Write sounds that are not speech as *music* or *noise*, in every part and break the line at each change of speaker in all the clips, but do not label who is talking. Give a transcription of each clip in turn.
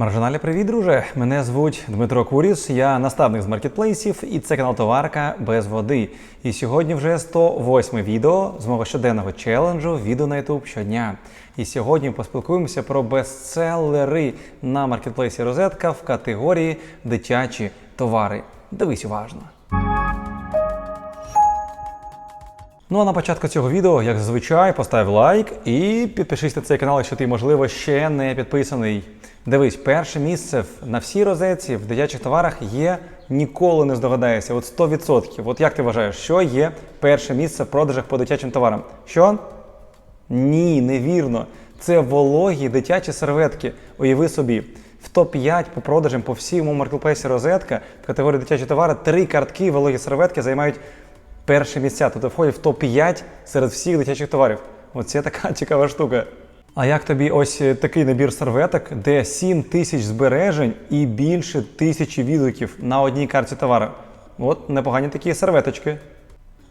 Маржиналі, привіт, друже! Мене звуть Дмитро Куріс, я наставник з маркетплейсів, і це канал Товарка без води. І сьогодні вже 108 відео з мого щоденного челенджу відео на YouTube щодня. І сьогодні поспілкуємося про бестселери на маркетплейсі Розетка в категорії дитячі товари. Дивись уважно. Ну а на початку цього відео, як зазвичай, постав лайк і підпишись на цей канал, якщо ти, можливо, ще не підписаний. Дивись, перше місце на всій розетці в дитячих товарах є ніколи не здогадаєшся. От 100%. От як ти вважаєш, що є перше місце в продажах по дитячим товарам? Що? Ні, невірно. Це вологі дитячі серветки. Уяви собі. В топ-5 по продажам по всьому маркетплейсі розетка в категорії дитячі товари три картки вологі серветки займають перші місця, тобто входять в топ-5 серед всіх дитячих товарів. Оце така *laughs* цікава штука. А як тобі ось е, такий набір серветок, де 7 тисяч збережень і більше тисячі відгуків на одній карті товару? От непогані такі серветочки.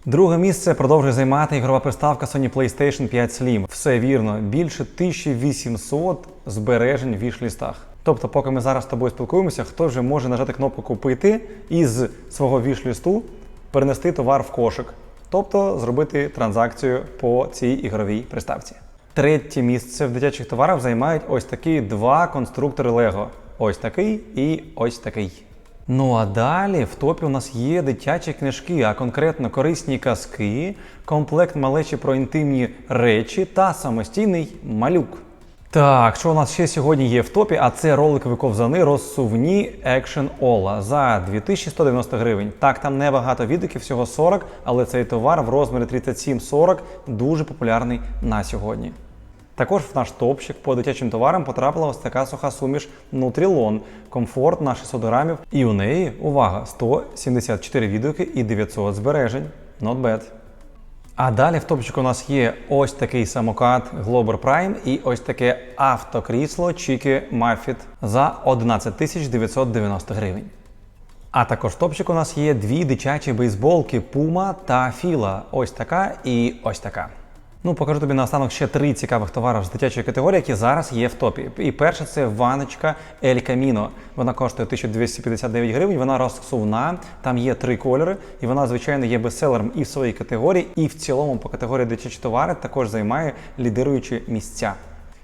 Друге місце продовжує займати ігрова приставка Sony PlayStation 5 Slim. Все вірно, більше 1800 збережень в віш-лістах. Тобто, поки ми зараз з тобою спілкуємося, хто вже може нажати кнопку Купити і з свого віш-лісту перенести товар в кошик, тобто зробити транзакцію по цій ігровій приставці. Третє місце в дитячих товарах займають ось такі два конструктори Lego. Ось такий і ось такий. Ну а далі в топі у нас є дитячі книжки, а конкретно корисні казки, комплект малечі про інтимні речі та самостійний малюк. Так, що у нас ще сьогодні є в топі, а це роликові ковзани розсувні Action Ola за 2190 гривень. Так, там небагато відгуків, всього 40, але цей товар в розмірі 37-40 дуже популярний на сьогодні. Також в наш топчик по дитячим товарам потрапила ось така суха суміш Nutrilon. Комфорт на 600 грамів. І у неї, увага, 174 відгуки і 900 збережень. Not bad. А далі в топчику у нас є ось такий самокат Glober Prime і ось таке автокрісло Chiki Muffet за 11 990 гривень. А також в топчику у нас є дві дитячі бейсболки Puma та Fila. Ось така і ось така. Ну, покажу тобі наостанок ще три цікавих товари з дитячої категорії, які зараз є в топі. І перше це ваночка El Camino. Вона коштує 1259 гривень, вона розсувна, там є три кольори, і вона, звичайно, є бестселером і в своїй категорії, і в цілому по категорії дитячі товари також займає лідируючі місця.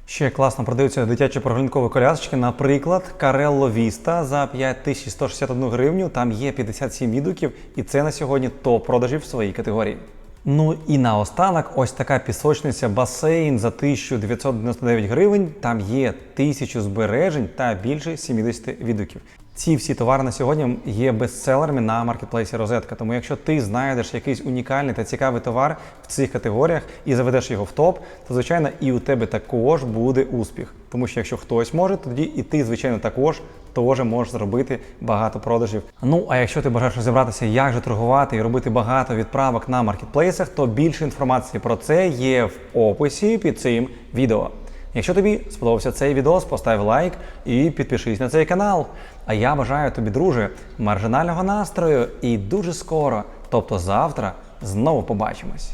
Ще класно продаються дитячі прогулянкові колясочки, наприклад, Carello Vista за 5161 гривню. Там є 57 відгуків, і це на сьогодні топ продажів в своїй категорії. Ну і наостанок, ось така пісочниця басейн за 1999 гривень. Там є тисячу збережень та більше 70 відгуків. Ці всі товари на сьогодні є бестселерами на маркетплейсі Розетка. Тому якщо ти знайдеш якийсь унікальний та цікавий товар в цих категоріях і заведеш його в топ, то звичайно і у тебе також буде успіх. Тому що якщо хтось може, тоді і ти, звичайно, також теж можеш зробити багато продажів. Ну а якщо ти бажаєш розібратися, як же торгувати і робити багато відправок на маркетплейсах, то більше інформації про це є в описі під цим відео. Якщо тобі сподобався цей відос, постав лайк і підпишись на цей канал. А я бажаю тобі, друже, маржинального настрою і дуже скоро, тобто завтра, знову побачимось.